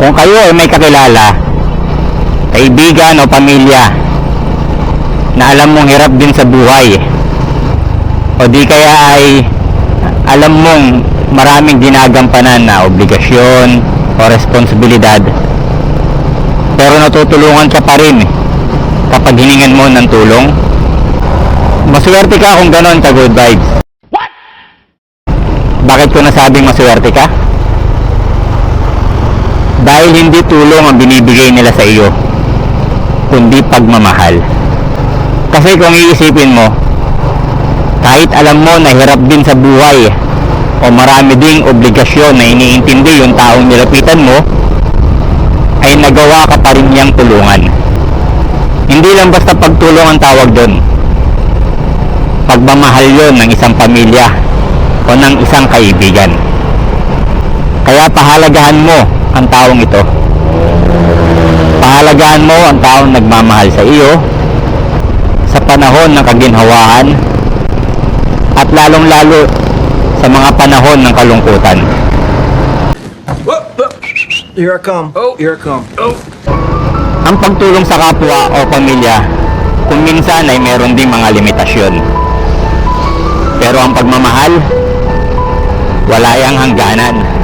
Kung kayo ay may kakilala, kaibigan o pamilya na alam mong hirap din sa buhay o di kaya ay alam mong maraming ginagampanan na obligasyon o responsibilidad pero natutulungan ka pa rin kapag hiningan mo ng tulong maswerte ka kung ganon ka good vibes bakit ko nasabing maswerte ka? Dahil hindi tulong ang binibigay nila sa iyo, kundi pagmamahal. Kasi kung iisipin mo, kahit alam mo na hirap din sa buhay o marami ding obligasyon na iniintindi yung taong nilapitan mo, ay nagawa ka pa rin niyang tulungan. Hindi lang basta pagtulong ang tawag doon. Pagmamahal yon ng isang pamilya o ng isang kaibigan. Kaya pahalagahan mo ang taong ito. Pahalagahan mo ang taong nagmamahal sa iyo sa panahon ng kaginhawaan at lalong-lalo sa mga panahon ng kalungkutan. Here I come. Oh, here I come. Oh. Ang pagtulong sa kapwa o pamilya, kung minsan ay meron ding mga limitasyon. Pero ang pagmamahal, wala yang hangganan.